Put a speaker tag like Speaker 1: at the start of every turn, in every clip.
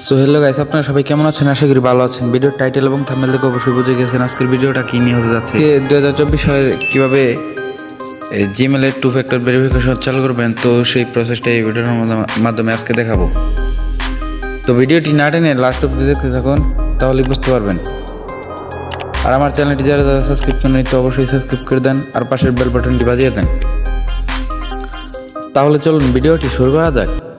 Speaker 1: So hello guys আপনারা সবাই কেমন আছেন? আশা করি ভালো আছেন। ভিডিওর টাইটেল এবং থাম্বনেল দেখে অবশ্যই বুঝে গেছেন আজকের ভিডিওটা কি নিয়ে হতে যাচ্ছে। দু হাজার চব্বিশ সালে কীভাবে জিমেলের টু ফ্যাক্টর ভেরিফিকেশন চালু করবেন, তো সেই প্রসেসটা এই ভিডিওর মাধ্যমে- আজকে দেখাবো। তো ভিডিওটি না টেনে লাস্ট অব্দি দেখতে থাকুন, তাহলেই বুঝতে পারবেন। আর আমার চ্যানেলটি যারা যারা সাবস্ক্রাইব করেন তো অবশ্যই সাবস্ক্রাইব করে দেন, আর পাশের বেল বাটনটি বাজিয়ে দেন। তাহলে চলুন ভিডিওটি শুরু করা যাক।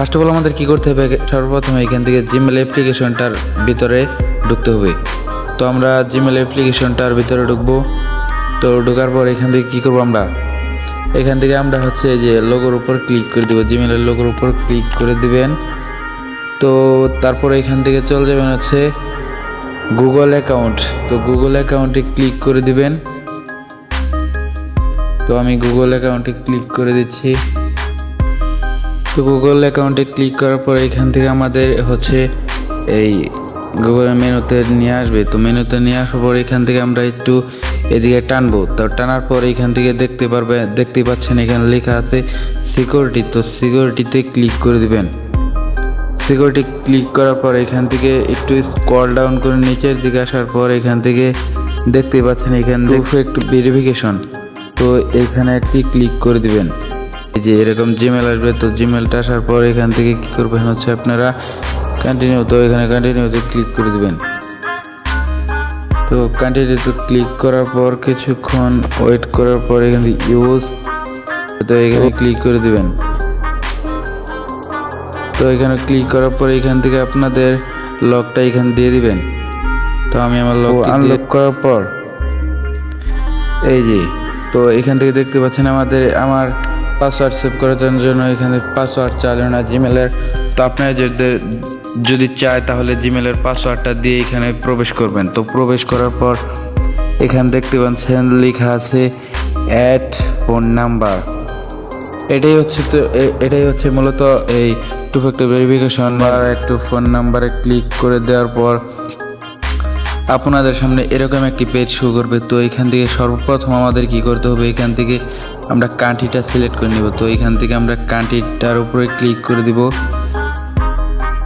Speaker 1: ফার্স্ট অফ অল আমাদের কি করতে হবে? সর্বপ্রথম এখান থেকে জিমেল অ্যাপ্লিকেশনটার ভিতরে ঢুকতে হবে। তো আমরা জিমেল অ্যাপ্লিকেশনটার ভিতরে ঢুকবো। তো ঢোকার পর এখান থেকে কী করব আমরা? এখান থেকে আমরা হচ্ছে যে লোগোর উপর ক্লিক করে দেবো। জিমেলের লোগোর উপর ক্লিক করে দিবেন। তো তারপর এখান থেকে চলে যাবেন হচ্ছে গুগল অ্যাকাউন্ট তো গুগল অ্যাকাউন্টে ক্লিক করে দিবেন। তো আমি গুগল অ্যাকাউন্টে ক্লিক করে দিচ্ছি। তো গুগল অ্যাকাউন্টে ক্লিক করার পর এখান থেকে আমাদের হচ্ছে এই গুগল মেনুতে নিয়ে আসবে। তো মেনুতে নিয়ে আসার পর এখান থেকে আমরা একটু এদিকে টানবো। তো টানার পর এখান থেকে দেখতে পারবে দেখতে পাচ্ছেন এখানে লেখা আছে সিকিউরিটি তো সিকিউরিটিতে ক্লিক করে দিবেন। সিকিউরিটি ক্লিক করার পর এখান থেকে একটু স্কল ডাউন করে নিচের দিকে আসার পর এখান থেকে দেখতে পাচ্ছেন এখান থেকে একটু ভেরিফিকেশন তো এখানে একটি ক্লিক করে দিবেন। যে এরকম জিমেল আসবে তো জিমেলটা আসার পর এখান থেকে কি করবেন হচ্ছে আপনারা কন্টিনিউ তো এখানে কন্টিনিউতে ক্লিক করে দিবেন। তো কন্টিনিউতে ক্লিক করার পর কিছুক্ষণ ওয়েট করার পর এখানে ইউজ তো এখানে ক্লিক করে দিবেন। তো এখানে ক্লিক করার পর এখান থেকে আপনাদের লকটা এখানে দিয়ে দিবেন। তো আমি আমার লক আনলক করার পর। এই যে তো এখান থেকে দেখতে পাচ্ছেন আমাদের আমার পাসওয়ার্ড সেভ করার জন্য এখানে পাসওয়ার্ড চালু না জিমেলের তো আপনারা যদি যদি চায় তাহলে জিমেলের পাসওয়ার্ডটা দিয়ে এখানে প্রবেশ করবেন। তো প্রবেশ করার পর এখানে দেখতে পাচ্ছেন লেখা আছে অ্যাড ফোন নাম্বার এটাই হচ্ছে তো এটাই হচ্ছে মূলত এই টু ফ্যাক্টর ভেরিফিকেশন আর একটু ফোন নাম্বারে ক্লিক করে দেওয়ার পর আপনাদের সামনে এরকম একটি পেজ শো করবে, তো এখান থেকে সর্বপ্রথম আমাদের কি করতে হবে? এখান থেকে আমরা কান্ট্রিটা সিলেক্ট করে নিব। তো এখান থেকে আমরা কান্ট্রিটার উপরে ক্লিক করে দিব।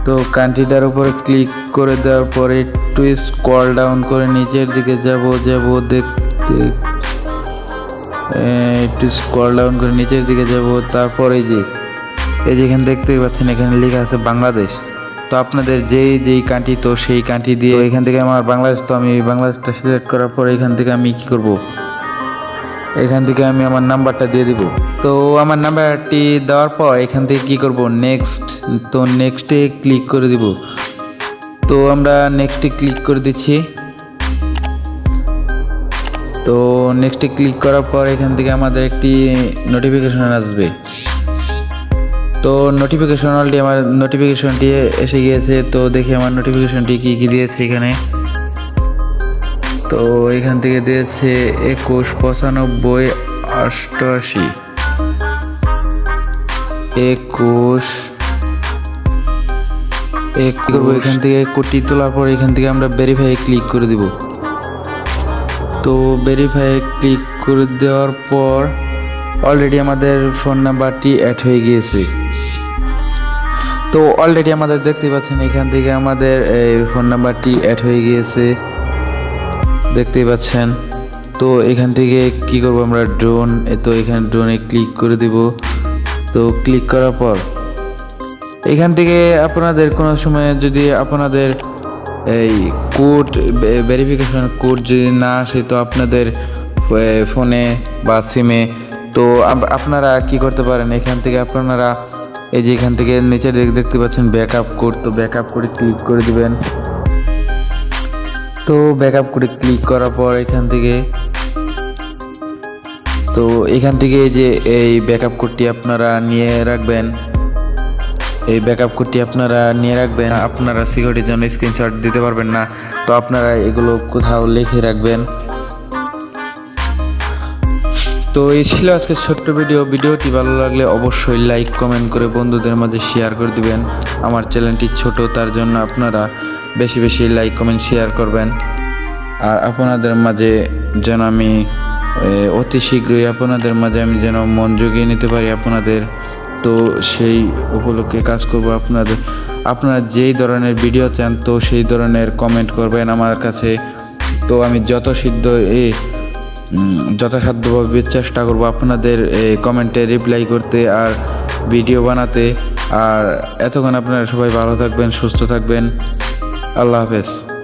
Speaker 1: তো কান্ট্রিটার উপরে ক্লিক করে দেওয়ার পরে একটু স্কল ডাউন করে নিচের দিকে যাব যাব দেখতে একটু স্কল ডাউন করে নিচের দিকে যাব। তারপরে যে, এই যে এখানে দেখতেই পাচ্ছেন, এখানে লেখা আছে বাংলাদেশ। তো আপনাদের যেই যেই কান্ট্রি তো সেই কান্ট্রি দিয়ে এখান থেকে আমার বাংলাদেশ তো আমি বাংলাদেশটা সিলেক্ট করার পর এখান থেকে আমি কি করব? এখান থেকে আমি আমার নাম্বারটা দিয়ে দিব। তো আমার নাম্বারটি দেওয়ার পর এখান থেকে কি করব? নেক্সট তো নেক্সটে ক্লিক করে দিব। তো আমরা নেক্সটে ক্লিক করে দিচ্ছি। তো নেক্সটে ক্লিক করার পর এখান থেকে আমাদের একটি নোটিফিকেশন আসবে। তো নোটিফিকেশন অলরেডি আমার নোটিফিকেশনটি এসে গিয়েছে, তো দেখি আমার নোটিফিকেশনটি কী কী দিয়েছে এখানে। তো এখান থেকে দিয়েছে একুশ পঁচানব্বই অষ্টআশি। একুশ এক করব এখান থেকে কোটি তোলার পর এখান থেকে আমরা ভেরিফাই ক্লিক করে দিব। তো ভেরিফাই ক্লিক করে দেওয়ার পর অলরেডি আমাদের ফোন নাম্বারটি অ্যাড হয়ে গিয়েছে। তো অলরেডি আমাদের দেখতে পাচ্ছেন, এখান থেকে আমাদের এই ফোন নাম্বারটি অ্যাড হয়ে গিয়েছে। দেখতেই পাচ্ছেন। তো এখান থেকে কি করব আমরা? ড্রোন তো এখানে ড্রোনে ক্লিক করে দিব। তো ক্লিক করার পর, এখান থেকে আপনাদের কোনো সময় যদি আপনাদের এই কোড ভেরিফিকেশন কোড যদি না আসে, তো আপনাদের ফোনে বা সিমে তো আপনারা কি করতে পারেন? এখান থেকে আপনারা এই যে এখান থেকে নিচে দেখতে পাচ্ছেন ব্যাকআপ কোড তো ব্যাকআপ করে ক্লিক করে দিবেন। তো ব্যাকআপ করে ক্লিক করার পর এখান থেকে, তো এখান থেকে যে এই ব্যাকআপ কোডটি আপনারা নিয়ে রাখবেন। এই ব্যাকআপ কোডটি আপনারা নিয়ে রাখবেন। আপনারা সিকিউরিটির জন্য স্ক্রিনশট দিতে পারবেন না। তো আপনারা এগুলো কোথাও লিখে রাখবেন। তো এই ছিল আজকে ছোট্ট ভিডিও। ভিডিওটি ভালো লাগলে অবশ্যই লাইক কমেন্ট করে বন্ধুদের মাঝে শেয়ার করে দিবেন। আমার চ্যানেলটি ছোট, তার জন্য আপনারা বেশি বেশি লাইক কমেন্ট শেয়ার করবেন। আর আপনাদের মাঝে যেন আমি অতি শীঘ্রই আপনাদের মাঝে আমি যেন মন জুগিয়ে নিতে পারি আপনাদের। তো সেই উপলক্ষে কাজ করব আপনাদের আপনারা যেই ধরনের ভিডিও চান, তো সেই ধরনের কমেন্ট করবেন আমার কাছে। তো আমি যত সিদ্ধ এ যথাসাধ্যভাবে চেষ্টা করব আপনাদের কমেন্টে রিপ্লাই করতে আর ভিডিও বানাতে। আর এতক্ষণ আপনারা সবাই ভালো থাকবেন, সুস্থ থাকবেন। আল্লাহ হাফেজ।